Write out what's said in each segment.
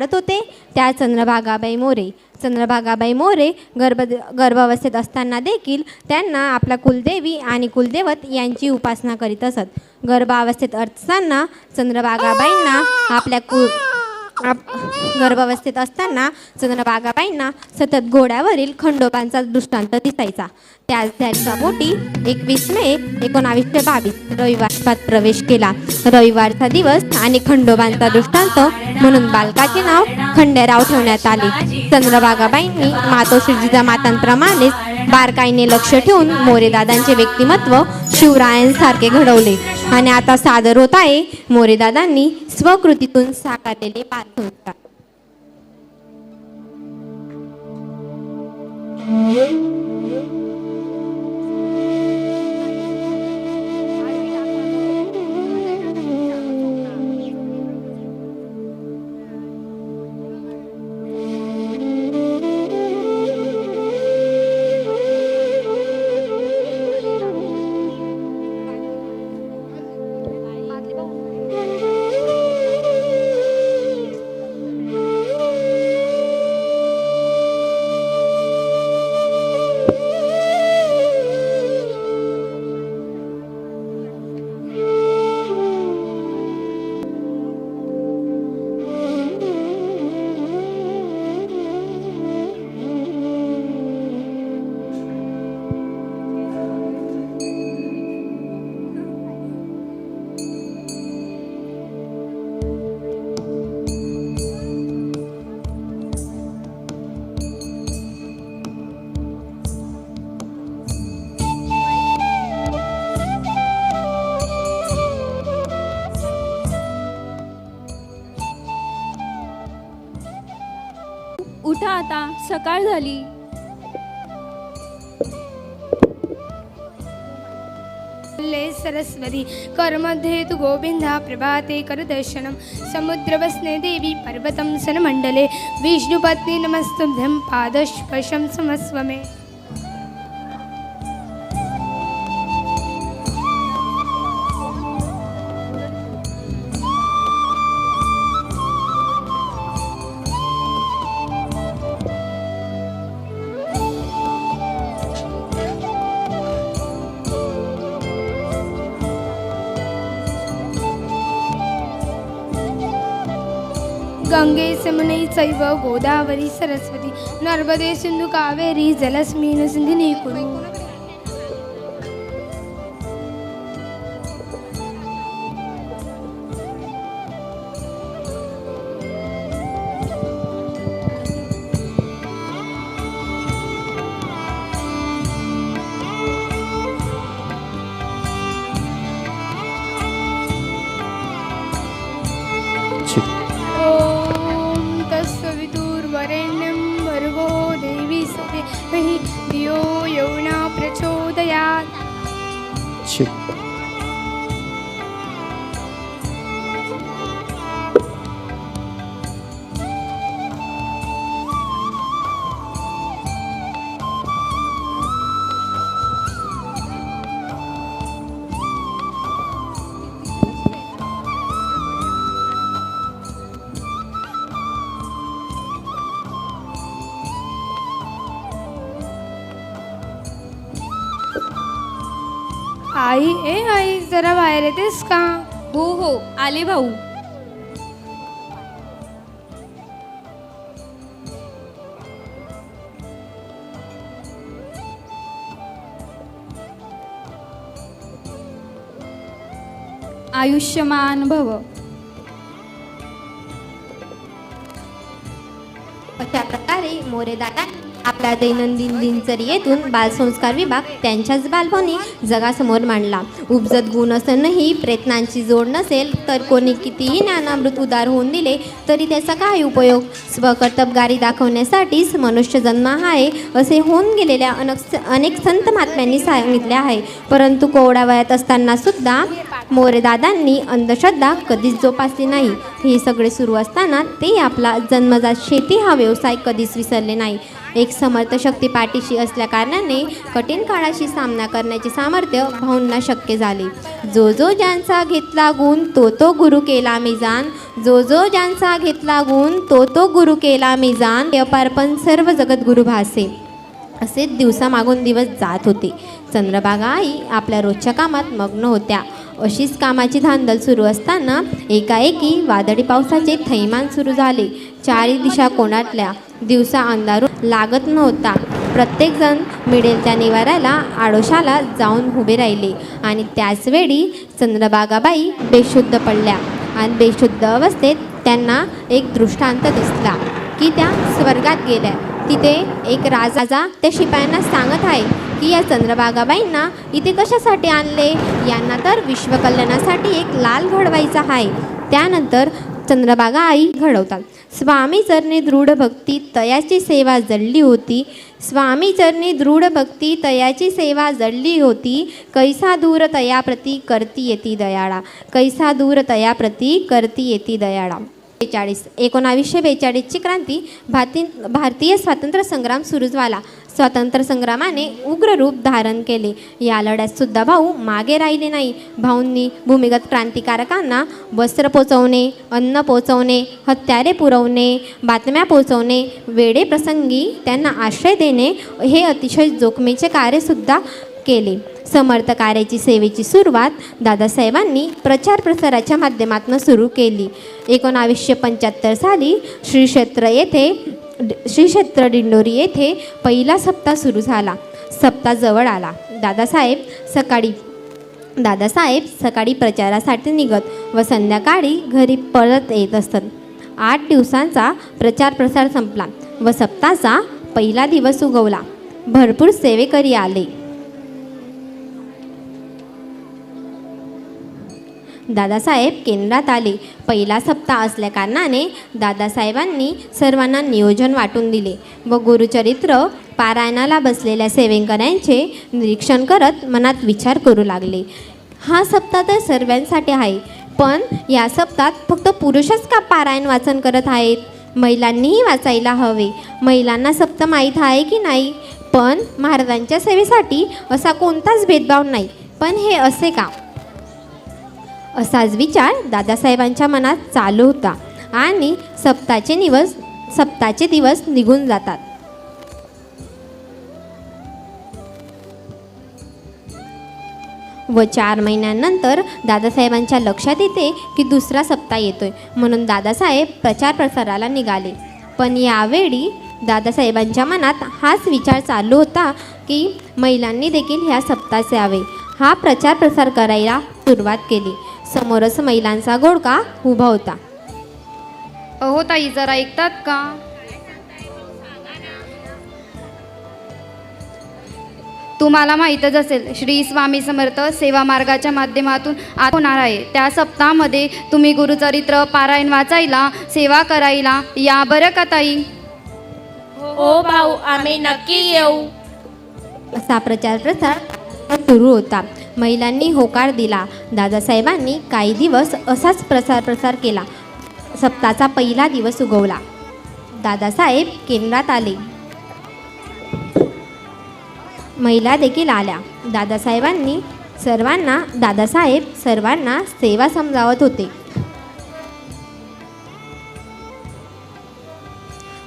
काढत होते त्या चंद्रभागाबाई मोरे. चंद्रभागाबाई मोरे गर्भ गर्भावस्थेत असताना देखील त्यांना आपल्या कुलदेवी आणि कुलदेवत यांची उपासना करीत असत. गर्भावस्थेत असताना चंद्रभागाबाईंना आपल्या कुल आप गर्भावस्थेत असताना चंद्रभागाबाईंना सतत घोड्यावरील खंडोबांचा दृष्टांत दिसायचा. त्याच त्यांच्या पोटी एकवीस मे एकोणावीसशे बावीस. रविवारपात प्रवेश केला. रविवारचा दिवस आणि खंडोबांचा दृष्टांत म्हणून बालकाचे नाव खंडेराव ठेवण्यात आले. चंद्रबागाबाईंनी मातोश्री जिजामातांप्रमाणेच बारकाईने लक्ष ठेवून मोरेदादांचे व्यक्तिमत्व शिवरायांसारखे घडवले. आणि आता सादर होत आहे मोरेदादांनी स्वकृतीतून साकारलेले बालसंस्कार उठा आता सकाळ झाली. ले सरस्वती कर्मध्ये तु गोविन्दा प्रभाते करदर्शनं समुद्रवस्ने देवी पर्वतं सनमण्डले। विष्णुपत्नी नमस्तुभ्यं पादस्पर्शं समस्व मे गङ्गे गोदावरी सरस्वती नर्मदे सिन्धु कावेरी जलस्मिन् सिन्धिनी कुरु आई ए आई जरा बाहेर येतेस का? हो हो आले भाऊ. आयुष्यमान भव. अशा प्रकारे मोरेदादांनी आपल्या दैनंदिन दिनचर्येतून बालसंस्कार विभाग त्यांच्याच बालपणी जगासमोर मांडला. उपजत गुण असूनही प्रयत्नांची जोड नसेल तर कोणी कितीही ज्ञानामृत उदार होऊन दिले तरी त्याचा काय उपयोग स्वकर्तबगारी दाखवण्यासाठीच मनुष्य जन्म आहे असे होऊन गेलेल्या अनेक अनेक संत महात्म्यांनी सांगितले आहे. परंतु कोवड्या वयात असताना सुद्धा मोरेदादांनी अंधश्रद्धा कधीच जोपासली नाही. हे सगळे सुरू असताना ते आपला जन्मजात शेती हा व्यवसाय कधीच विसरले नाही. एक समर्थ शक्ती पाठीशी असल्याकारणाने कठीण काळाशी सामना करण्याचे सामर्थ्य भाऊंना शक्य झाले. जो जो ज्यांचा घेतला गुण तो तो गुरु केला मिजान. जो जो ज्यांचा घेतला गुण तो तो गुरु केला मिजान. अपार्पण सर्व जगत गुरु भासे. असे दिवसामागून दिवस जात होते. चंद्रभागा आई आपल्या रोजच्या कामात मग्न होत्या. अशीच कामाची धांदल सुरू असताना एकाएकी वादळी पावसाचे थैमान सुरू झाले. चारी दिशा कोणाटल्या दिवसा अंधारू लागत नव्हता. प्रत्येकजण मिळेल त्या निवाऱ्याला आडोशाला जाऊन उभे राहिले आणि त्याचवेळी चंद्रबागाबाई बेशुद्ध पडल्या आणि बेशुद्ध अवस्थेत त्यांना एक दृष्टांत दिसला की त्या स्वर्गात गेल्या. तिथे एक राजा त्या शिपायांना सांगत आहे की या चंद्रबागाबाईंना इथे कशासाठी आणले? यांना तर विश्वकल्याणासाठी एक लाल घडवायचा आहे. त्यानंतर चंद्रबागा आई घडवतात. स्वामी चरणी दृढ भक्ती तयाची सेवा जडली होती. स्वामी चरणी दृढ भक्ती तयाची सेवा जडली होती. कैसा दूर तयाप्रती करती येती दयाळा. कैसा दूर तयाप्रती करती येती दयाळा. बेचाळीस एकोणावीसशे बेचाळीसची क्रांती. भारती भारतीय स्वातंत्र्य संग्राम सुरू झाला. स्वातंत्र्य संग्रामाने उग्र रूप धारण केले. या लढ्यात सुद्धा भाऊ मागे राहिले नाही. भाऊंनी भूमिगत क्रांतिकारकांना वस्त्र पोचवणे अन्न पोचवणे हत्यारे पुरवणे बातम्या पोचवणे वेडे प्रसंगी त्यांना आश्रय देणे हे अतिशय जोखमीचे कार्यसुद्धा केले. समर्थ कार्याची सेवेची सुरुवात दादासाहेबांनी प्रचार प्रसाराच्या माध्यमातून सुरू केली. एकोणावीसशे पंच्याहत्तर साली श्री क्षेत्र येथे श्री क्षेत्र दिंडोरी येथे पहिला सप्ताह सुरू झाला. सप्ताह जवळ आला. दादासाहेब सकाळी दादासाहेब सकाळी प्रचारासाठी निघत व संध्याकाळी घरी परत येत असत. आठ दिवसांचा प्रचार प्रसार संपला व सप्ताहाचा पहिला दिवस उगवला. भरपूर सेवेकरी आले. दादासाहेब केंद्रात आले. पहिला सप्ताह असल्याकारणाने दादासाहेबांनी सर्वांना नियोजन वाटून दिले व गुरुचरित्र पारायणाला बसलेल्या सेवेकऱ्यांचे निरीक्षण करत मनात विचार करू लागले. हा सप्ताह तर सर्वांसाठी आहे पण या सप्तात फक्त पुरुषच का पारायण वाचन करत आहेत? महिलांनीही वाचायला हवे. महिलांना सप्त माहीत आहे की नाही? पण महाराजांच्या सेवेसाठी असा कोणताच भेदभाव नाही. पण हे असे का? असाच विचार दादासाहेबांच्या मनात चालू होता आणि सप्ताचे दिवस सप्ताचे दिवस निघून जातात. व चार महिन्यानंतर दादासाहेबांच्या लक्षात येते की दुसरा सप्ताह येतोय. म्हणून दादासाहेब प्रचार प्रसाराला निघाले. पण यावेळी दादासाहेबांच्या मनात हाच विचार चालू होता की महिलांनी देखील ह्या सप्ताहाचे यावे. हा प्रचार प्रसार करायला सुरुवात केली. समोरच महिलांचा घोडका उभा होता. अहो ताई जरा ऐकतात का? तुम्हाला माहीतच असेल श्री स्वामी समर्थ सेवा मार्गाच्या माध्यमातून आज होणार आहे. त्या सप्ताहामध्ये तुम्ही गुरुचरित्र पारायण वाचायला सेवा करायला या बरं का ताई? हो भाऊ आम्ही नक्की येऊ. असा प्रचार प्रसार सुरू होता. महिलांनी होकार दिला. दादासाहेबांनी काही दिवस असाच प्रसार प्रसार केला. सप्ताचा पहिला दिवस उगवला. दादासाहेब केंद्रात आले. महिला देखील आल्या. दादासाहेबांनी सर्वांना दादासाहेब सर्वांना सेवा समजावत होते.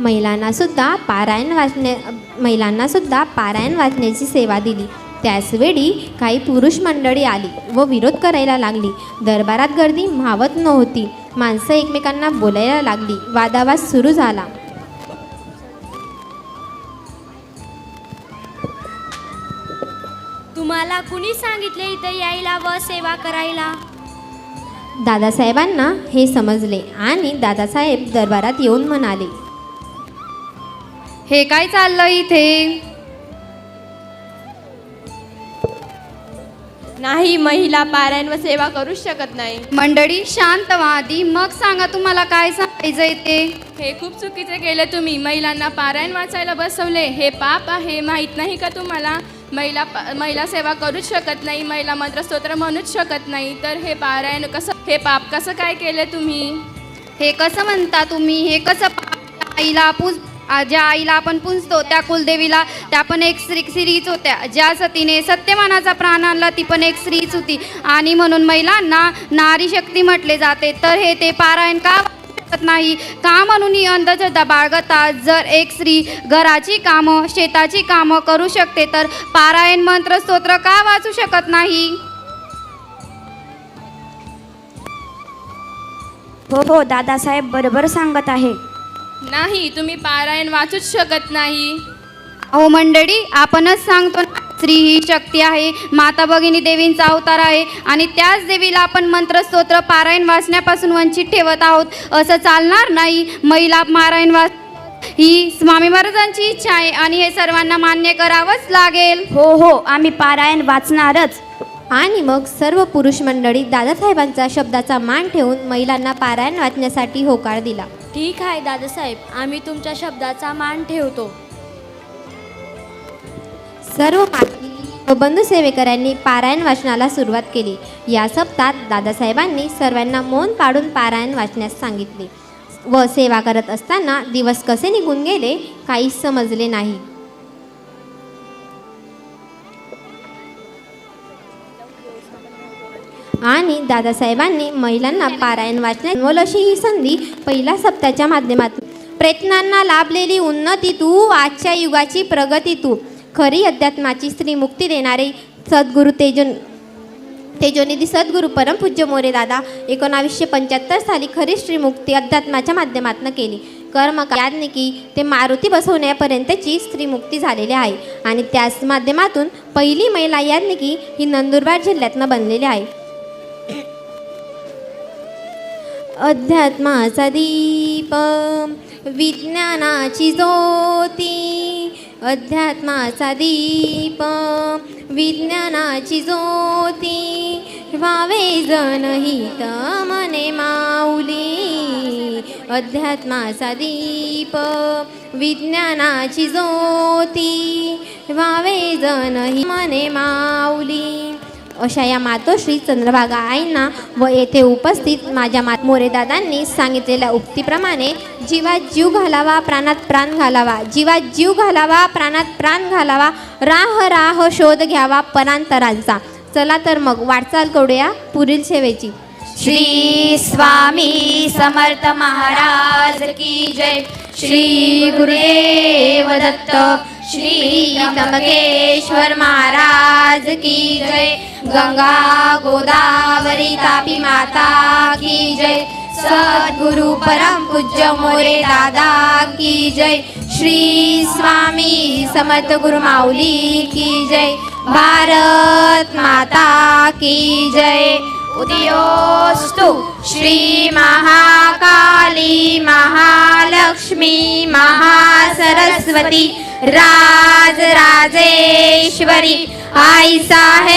महिलांना सुद्धा पारायण वाचण्या महिलांना सुद्धा पारायण वाचण्याची सेवा दिली. त्याचवेळी काही पुरुष मंडळी आली व विरोध करायला लागली. दरबारात गर्दी मावत नव्हती. माणसं एकमेकांना बोलायला लागली. वादावाद सुरू झाला. तुम्हाला कुणी सांगितले इथे यायला व सेवा करायला? दादासाहेबांना हे समजले आणि दादासाहेब दरबारात येऊन म्हणाले हे काय चाललं इथे? नाही महिला पारायण व सेवा करूच शकत नाही. मंडळी शांत आधी मग सांगा तुम्हाला काय सांगायचं ते? हे खूप चुकीचे केले तुम्ही. महिलांना पारायण वाचायला बसवले. हे पाप आहे माहीत नाही का तुम्हाला? महिला प- महिला सेवा करूच शकत नाही महिला मंत्रस्तोत्र म्हणूच शकत नाही. तर हे पारायण कसं हे पाप कसं काय केलं तुम्ही? हे कसं म्हणता तुम्ही? हे कसं पा- आईला पूज आ- ज्या आईला आपण पुंजतो त्या कुलदेवीला त्या पण एक स्त्री स्त्रीच होत्या. ज्या सतीने सत्यमानाचा प्राण आणला ती पण एक स्त्रीच होती. आणि म्हणून महिलांना नारी शक्ती म्हटले जाते. तर हे ते पारायण का शकत नाही? का म्हणून ही अंधश्रद्धा बाळगतात? जर एक स्त्री घराची कामं शेताची कामं करू शकते तर पारायण मंत्र स्तोत्र का वाचू शकत नाही? हो हो दादासाहेब बरोबर सांगत आहे. नाही तुम्ही पारायण वाचूच शकत नाही. अहो मंडळी आपणच सांगतो ना, स्त्री ही शक्ती आहे माता भगिनी देवींचा अवतार आहे आणि त्याच देवीला आपण मंत्र स्तोत्र पारायण वाचण्यापासून वंचित ठेवत आहोत असं चालणार नाही. महिला पारायण वाच ही स्वामी महाराजांची इच्छा आहे आणि हे सर्वांना मान्य करावंच लागेल. हो हो आम्ही पारायण वाचणारच. आणि मग सर्व पुरुष मंडळी दादासाहेबांचा शब्दाचा मान ठेवून महिलांना पारायण वाचण्यासाठी होकार दिला. ठीक आहे दादासाहेब. आम्ही तुमच्या शब्दाचा मान ठेवतो. सर्व माती व बंधू पारायण वाचनाला सुरुवात केली. या सप्ताहात दादासाहेबांनी सर्वांना मौन पाडून पारायण वाचण्यास सांगितले व सेवा करत असताना दिवस कसे निघून गेले काहीच समजले नाही. आणि दादासाहेबांनी महिलांना पारायण वाचण्यात मोल अशी ही संधी पहिल्या सप्त्याच्या माध्यमातून. प्रयत्नांना लाभलेली उन्नती तू आजच्या युगाची प्रगती तू. खरी अध्यात्माची स्त्री मुक्ती देणारे सद्गुरू तेजन तेजोनिधी सद्गुरू परमपूज्य मोरे दादा एकोणावीसशे पंच्याहत्तर साली खरी श्रीमुक्ती अध्यात्माच्या माध्यमातून केली. कर्म की ते मारुती बसवण्यापर्यंतची स्त्रीमुक्ती झालेली आहे. आणि त्याच माध्यमातून पहिली महिला याज्ञिकी ही नंदुरबार जिल्ह्यातनं बनलेली आहे. अध्यात्माचा दीप विज्ञानाची ज्योती. अध्यात्माचा दीप विज्ञानाची ज्योती. व्हावे जनहित मने माऊली. अध्यात्माचा दीप विज्ञानाची ज्योती. व्हावे जनहित मने माऊली. अशा या मातोश्री चंद्रभागा आईंना व येथे उपस्थित माझ्या मात मोरेदादांनी सांगितलेल्या उक्तीप्रमाणे जीवात जीव घालावा प्राणात प्राण घालावा. जीवात जीव घालावा प्राणात प्राण घालावा. राह राह शोध घ्यावा परांतरांचा. चला तर मग वाटचाल करूया पुढील सेवेची. श्री स्वामी समर्थ महाराज की जय. श्री गुरुदेव दत्त. श्री त्र्यंबकेश्वर महाराज की जय. गंगा गोदावरी तापी माता की जय. सद्गुरु परम पूज्य मोरे दादा की जय. श्री स्वामी समर्थ गुरु माऊली की जय. भारत माता की जय. उदयोस्तु श्रीमहाकाली महालक्ष्मी महासरस्वती राजराजेश्वरी। आई साहेब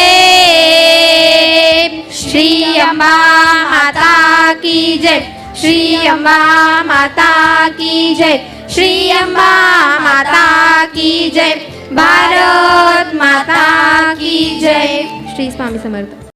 श्री अम्बा माता की जय श्री अम्बा माता की जय श्री अम्बा माता की जय भारत माता की जय। श्री स्वामी समर्थ।